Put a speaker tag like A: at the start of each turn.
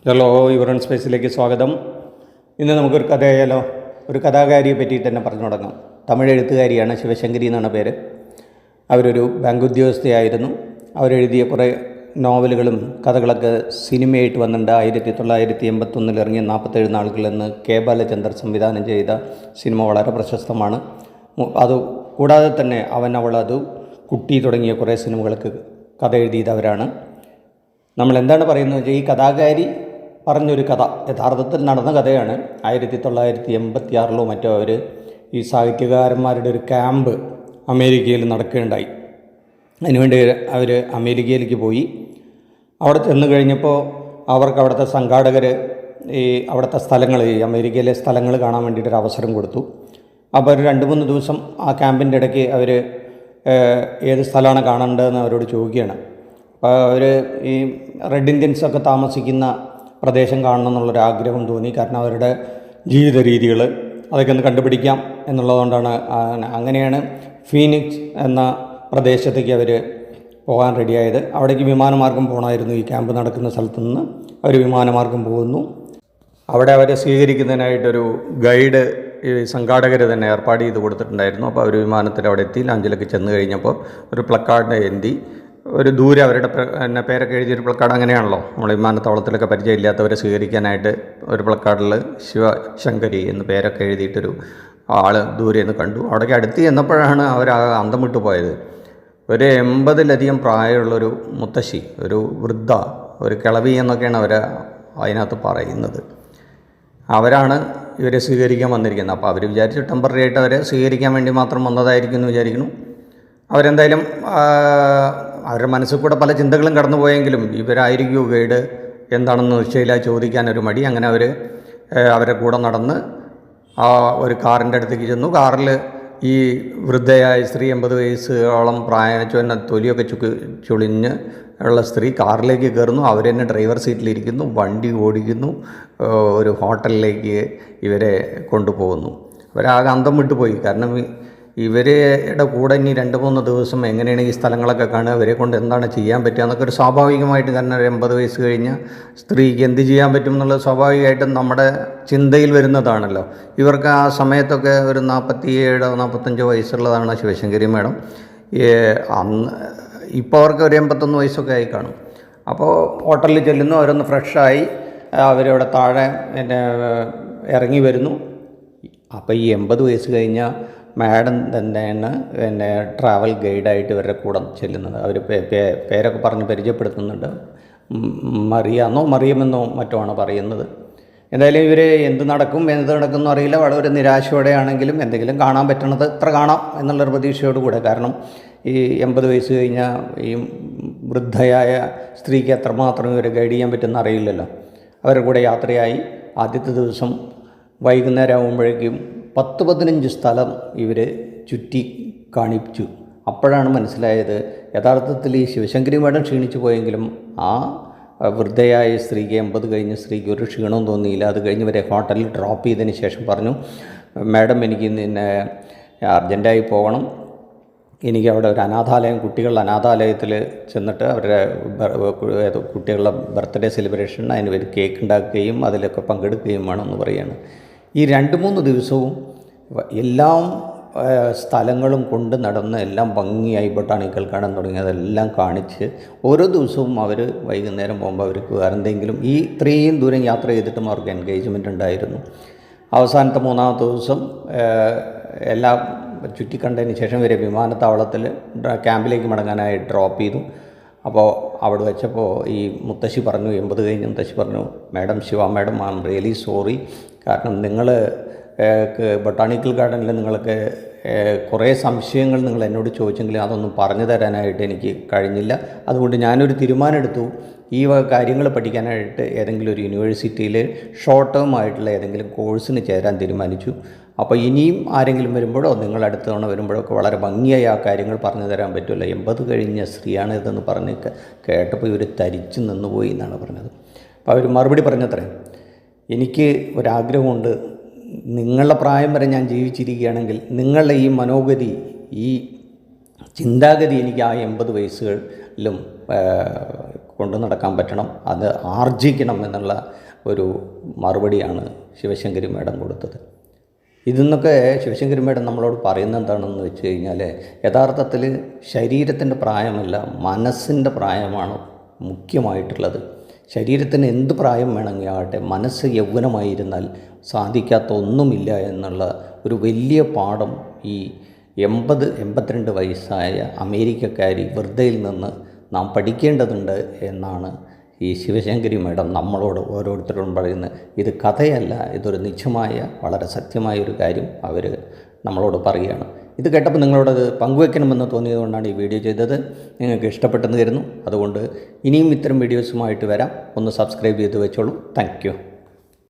A: Hello യുവറൺ സ്പേസിലേക്ക് സ്വാഗതം. ഇന്ന് നമുക്കൊരു കഥയായാലോ ഒരു കഥാകാരിയെ പറ്റിയിട്ട് തന്നെ പറഞ്ഞു തുടങ്ങാം. തമിഴ് എഴുത്തുകാരിയാണ് ശിവശങ്കരി എന്നാണ് പേര്. അവരൊരു ബാങ്ക് ഉദ്യോഗസ്ഥയായിരുന്നു. അവരെഴുതിയ കുറേ നോവലുകളും കഥകളൊക്കെ സിനിമയായിട്ട് വന്നിട്ടുണ്ട്. ആയിരത്തി തൊള്ളായിരത്തി എൺപത്തൊന്നിൽ ഇറങ്ങിയ നാൽപ്പത്തേഴ് നാളുകൾ എന്ന് കെ ബാലചന്ദർ സംവിധാനം ചെയ്ത സിനിമ വളരെ പ്രശസ്തമാണ്. അത് കൂടാതെ തന്നെ അവൻ അവൾ അത് കുട്ടി തുടങ്ങിയ കുറേ സിനിമകൾക്ക് കഥ എഴുതിയതവരാണ്. നമ്മൾ എന്താണ് പറയുന്നത് വെച്ചാൽ ഈ കഥാകാരി പറഞ്ഞൊരു കഥ യഥാർത്ഥത്തിൽ നടന്ന കഥയാണ്. ആയിരത്തി തൊള്ളായിരത്തി എൺപത്തി ആറിലോ മറ്റോ അവർ ഈ സാഹിത്യകാരന്മാരുടെ ഒരു ക്യാമ്പ് അമേരിക്കയിൽ നടക്കുകയുണ്ടായി. അതിനുവേണ്ടി അവർ അമേരിക്കയിലേക്ക് പോയി. അവിടെ ചെന്ന് കഴിഞ്ഞപ്പോൾ അവർക്ക് അവിടുത്തെ സംഘാടകർ ഈ അവിടുത്തെ സ്ഥലങ്ങൾ ഈ അമേരിക്കയിലെ സ്ഥലങ്ങൾ കാണാൻ വേണ്ടിയിട്ടൊരു അവസരം കൊടുത്തു. അപ്പോൾ ഒരു രണ്ട് മൂന്ന് ദിവസം ആ ക്യാമ്പിന്റെ ഇടയ്ക്ക് അവർ ഏത് സ്ഥലമാണ് കാണേണ്ടതെന്ന് അവരോട് ചോദിക്കുകയാണ്. അവർ ഈ റെഡ് ഇന്ത്യൻസൊക്കെ താമസിക്കുന്ന പ്രദേശം കാണണം എന്നുള്ളൊരു ആഗ്രഹം തോന്നി. കാരണം അവരുടെ ജീവിത രീതികൾ അതൊക്കെ ഒന്ന് കണ്ടുപിടിക്കാം എന്നുള്ളതുകൊണ്ടാണ് അങ്ങനെയാണ് ഫീനിക്സ് എന്ന പ്രദേശത്തേക്ക് അവർ പോകാൻ റെഡിയായത്. അവിടേക്ക് വിമാനമാർഗം പോകണമായിരുന്നു ഈ ക്യാമ്പ് നടക്കുന്ന സ്ഥലത്തു നിന്ന് അവർ വിമാനമാർഗം പോകുന്നു. അവിടെ അവരെ സ്വീകരിക്കുന്നതിനായിട്ടൊരു ഗൈഡ് ഈ സംഘാടകർ തന്നെ ഏർപ്പാട് ചെയ്ത് കൊടുത്തിട്ടുണ്ടായിരുന്നു. അപ്പോൾ അവർ വിമാനത്തിൽ അവിടെ എത്തി. ലാഞ്ചിലൊക്കെ ചെന്ന് കഴിഞ്ഞപ്പോൾ ഒരു പ്ലക്കാർഡ് എന്തി ഒരു ദൂരെ അവരുടെ എന്നെ പേരൊക്കെ എഴുതിയൊരു പ്ലക്കാർഡ് അങ്ങനെയാണല്ലോ. നമ്മൾ വിമാനത്താവളത്തിലൊക്കെ പരിചയമില്ലാത്തവരെ സ്വീകരിക്കാനായിട്ട് ഒരു പ്ലക്കാർഡിൽ ശിവശങ്കരി എന്ന് പേരൊക്കെ എഴുതിയിട്ടൊരു ആൾ ദൂരെ നിന്ന് കണ്ടു. അവിടേക്ക് അടുത്ത് ചെന്നപ്പോഴാണ് അവർ അന്തം വിട്ടു പോയത്. ഒരു എൺപതിലധികം പ്രായമുള്ളൊരു മുത്തശ്ശി ഒരു വൃദ്ധ ഒരു കിളവി എന്നൊക്കെയാണ് അവർ അതിനകത്ത് പറയുന്നത്. അവരാണ് ഇവരെ സ്വീകരിക്കാൻ വന്നിരിക്കുന്നത്. അപ്പോൾ അവർ വിചാരിച്ചു ടെമ്പററി ആയിട്ട് അവരെ സ്വീകരിക്കാൻ വേണ്ടി മാത്രം വന്നതായിരിക്കും എന്ന് വിചാരിക്കുന്നു. അവരെന്തായാലും അവരുടെ മനസ്സിൽ കൂടെ പല ചിന്തകളും കടന്നുപോയെങ്കിലും ഇവരായിരിക്കും ഗൈഡ്? എന്താണെന്ന് നിശ്ചയില്ല ചോദിക്കാൻ ഒരു മടി. അങ്ങനെ അവർ അവരെ കൂടെ നടന്ന് ആ ഒരു കാറിന്റെ അടുത്തേക്ക് ചെന്നു. കാറിൽ ഈ വൃദ്ധയായ സ്ത്രീ എൺപത് വയസ്സോളം പ്രായം ചുവന്ന തൊലിയൊക്കെ ചുക്ക് ചുളിഞ്ഞ് ഉള്ള സ്ത്രീ കാറിലേക്ക് കയറുന്നു. അവർ തന്നെ ഡ്രൈവർ സീറ്റിലിരിക്കുന്നു. വണ്ടി ഓടിക്കുന്നു. ഒരു ഹോട്ടലിലേക്ക് ഇവരെ കൊണ്ടുപോകുന്നു. അവരാകെ അന്തം വിട്ടുപോയി. കാരണം ഇവരുടെ കൂടെ ഇനി രണ്ട് മൂന്ന് ദിവസം എങ്ങനെയാണ് ഈ സ്ഥലങ്ങളൊക്കെ കാണുക? ഇവരെ കൊണ്ട് എന്താണ് ചെയ്യാൻ പറ്റുക? എന്നൊക്കെ ഒരു സ്വാഭാവികമായിട്ട് തന്നെ ഒരു എൺപത് വയസ്സ് കഴിഞ്ഞ് സ്ത്രീക്ക് എന്ത് ചെയ്യാൻ പറ്റും എന്നുള്ളത് സ്വാഭാവികമായിട്ടും നമ്മുടെ ചിന്തയിൽ വരുന്നതാണല്ലോ. ഇവർക്ക് ആ സമയത്തൊക്കെ ഒരു നാൽപ്പത്തി ഏഴോ നാൽപ്പത്തഞ്ചോ വയസ്സുള്ളതാണ് ശിവശങ്കരി മേഡം. അന്ന് ഇപ്പോൾ അവർക്ക് ഒരു എൺപത്തൊന്ന് വയസ്സൊക്കെ ആയി കാണും. അപ്പോൾ ഹോട്ടലിൽ ചെല്ലുന്നു അവരൊന്ന് ഫ്രഷായി അവരവിടെ താഴെ പിന്നെ ഇറങ്ങി വരുന്നു. അപ്പോൾ ഈ എൺപത് വയസ്സ് കഴിഞ്ഞ മാഡം തന്നെയാണ് പിന്നെ ട്രാവൽ ഗൈഡായിട്ട് ഇവരുടെ കൂടെ ചെല്ലുന്നത്. അവർ പേരൊക്കെ പറഞ്ഞ് പരിചയപ്പെടുത്തുന്നുണ്ട്. മറിയാന്നോ മറിയമെന്നോ മറ്റോ ആണ് പറയുന്നത്. എന്തായാലും ഇവർ എന്ത് നടക്കും എന്ത് നടക്കുമെന്ന് അറിയില്ല. വളരെ നിരാശയോടെയാണെങ്കിലും എന്തെങ്കിലും കാണാൻ പറ്റണത് എത്ര കാണാം എന്നുള്ളൊരു പ്രതീക്ഷയോടുകൂടെ. കാരണം ഈ എൺപത് വയസ്സ് കഴിഞ്ഞ ഈ വൃദ്ധയായ സ്ത്രീക്ക് എത്രമാത്രം ഇവരെ ഗൈഡ് ചെയ്യാൻ പറ്റുമെന്ന് അറിയില്ലല്ലോ. അവരുടെ കൂടെ യാത്രയായി. ആദ്യത്തെ ദിവസം വൈകുന്നേരം ആകുമ്പോഴേക്കും പത്ത് പതിനഞ്ച് സ്ഥലം ഇവർ ചുറ്റി കാണിച്ചു. അപ്പോഴാണ് മനസ്സിലായത് യഥാർത്ഥത്തിൽ ഈ ശിവശങ്കരി മേഡം ക്ഷീണിച്ചു പോയെങ്കിലും ആ വൃദ്ധയായ സ്ത്രീക്ക് എൺപത് കഴിഞ്ഞ സ്ത്രീക്ക് ഒരു ക്ഷീണവും തോന്നിയില്ല. അത് കഴിഞ്ഞ് വരെ ഹോട്ടലിൽ ഡ്രോപ്പ് ചെയ്തതിന് ശേഷം പറഞ്ഞു മാഡം എനിക്ക് പിന്നെ അർജന്റായി പോകണം. എനിക്ക് അവിടെ ഒരു അനാഥാലയം കുട്ടികളുടെ അനാഥാലയത്തിൽ ചെന്നിട്ട് അവരുടെ കുട്ടികളുടെ ബർത്ത്ഡേ സെലിബ്രേഷൻ അതിന് ഒരു കേക്ക് ഉണ്ടാക്കുകയും അതിലൊക്കെ പങ്കെടുക്കുകയും വേണമെന്ന് പറയുകയാണ് ഈ രണ്ട് മൂന്ന് ദിവസവും എല്ലാം സ്ഥലങ്ങളും കൊണ്ട് നടന്ന് എല്ലാം ഭംഗിയായി ബൊട്ടാണിക്കൽ കാണാൻ തുടങ്ങിയതെല്ലാം കാണിച്ച് ഓരോ ദിവസവും അവർ വൈകുന്നേരം പോകുമ്പോൾ അവർക്ക് വേറെ എന്തെങ്കിലും ഈ ഇത്രയും ദൂരം യാത്ര ചെയ്തിട്ടും അവർക്ക് എൻഗേജ്മെന്റ് ഉണ്ടായിരുന്നു. അവസാനത്തെ മൂന്നാമത്തെ ദിവസം എല്ലാം ചുറ്റിക്കണ്ടതിന് ശേഷം വരെ വിമാനത്താവളത്തിൽ ക്യാമ്പിലേക്ക് മടങ്ങാനായി ഡ്രോപ്പ് ചെയ്തു. അപ്പോൾ അവിടെ വെച്ചപ്പോൾ ഈ മുത്തശ്ശി പറഞ്ഞു എൺപത് കഴിഞ്ഞ് മുത്തശ്ശി പറഞ്ഞു madam Shiva madam I am really sorry കാരണം നിങ്ങൾ ബൊട്ടാണിക്കൽ ഗാർഡനിൽ നിങ്ങൾക്ക് കുറേ സംശയങ്ങൾ നിങ്ങൾ എന്നോട് ചോദിച്ചെങ്കിലും അതൊന്നും പറഞ്ഞു തരാനായിട്ട് എനിക്ക് കഴിഞ്ഞില്ല. അതുകൊണ്ട് ഞാനൊരു തീരുമാനമെടുത്തു. ഈ വക കാര്യങ്ങൾ പഠിക്കാനായിട്ട് ഏതെങ്കിലും ഒരു യൂണിവേഴ്സിറ്റിയിൽ ഷോർട്ട് ടേം ആയിട്ടുള്ള ഏതെങ്കിലും കോഴ്സിന് ചേരാൻ തീരുമാനിച്ചു. അപ്പോൾ ഇനിയും ആരെങ്കിലും വരുമ്പോഴോ നിങ്ങൾ അടുത്ത തവണ വരുമ്പോഴോ ഒക്കെ വളരെ ഭംഗിയായി ആ കാര്യങ്ങൾ പറഞ്ഞു തരാൻ പറ്റുമല്ലോ. എൺപത് കഴിഞ്ഞ സ്ത്രീയാണ് ഇതെന്ന് പറഞ്ഞ് കേട്ടപ്പോൾ ഇവർ തരിച്ചു നിന്നുപോയി എന്നാണ് പറഞ്ഞത്. അപ്പോൾ അവർ മറുപടി പറഞ്ഞത്രേ എനിക്ക് ഒരാഗ്രഹമുണ്ട് നിങ്ങളുടെ പ്രായം വരെ ഞാൻ ജീവിച്ചിരിക്കുകയാണെങ്കിൽ നിങ്ങളുടെ ഈ മനോഗതി ഈ ചിന്താഗതി എനിക്ക് ആ എൺപത് വയസ്സുകളിലും കൊണ്ടു നടക്കാൻ പറ്റണം. അത് ആർജിക്കണം എന്നുള്ള ഒരു മറുപടിയാണ് ശിവശങ്കരി മേഡം കൊടുത്തത്. ഇതിന്നൊക്കെ ശിവശങ്കരി മേഡം നമ്മളോട് പറയുന്നത് എന്താണെന്ന് വെച്ച് കഴിഞ്ഞാൽ യഥാർത്ഥത്തിൽ ശരീരത്തിന്റെ പ്രായമല്ല മനസ്സിന്റെ പ്രായമാണ് മുഖ്യമായിട്ടുള്ളത്. ശരീരത്തിന് എന്ത് പ്രായം വേണമെങ്കിൽ ആകട്ടെ മനസ്സ് യൗവനമായിരുന്നാൽ സാധിക്കാത്ത ഒന്നുമില്ല എന്നുള്ള ഒരു വലിയ പാഠം ഈ എൺപത് എൺപത്തിരണ്ട് വയസ്സായ അമേരിക്കക്കാരി വൃദ്ധയിൽ നിന്ന് നാം പഠിക്കേണ്ടതുണ്ട് എന്നാണ് ഈ ശിവശങ്കരി മേഡം നമ്മളോട് ഓരോരുത്തരോടും പറയുന്നത്. ഇത് കഥയല്ല ഇതൊരു നിജമായ വളരെ സത്യമായ ഒരു കാര്യം അവർ നമ്മളോട് പറയുകയാണ്. ഇത് കേട്ടപ്പോൾ നിങ്ങളോടത് പങ്കുവെക്കണമെന്ന് തോന്നിയതുകൊണ്ടാണ് ഈ വീഡിയോ ചെയ്തത്. നിങ്ങൾക്ക് ഇഷ്ടപ്പെട്ടെന്ന് കരുതുന്നു. അതുകൊണ്ട് ഇനിയും ഇത്തരം വീഡിയോസുമായിട്ട് വരാം. ഒന്ന് സബ്സ്ക്രൈബ് ചെയ്ത് വെച്ചോളൂ. താങ്ക്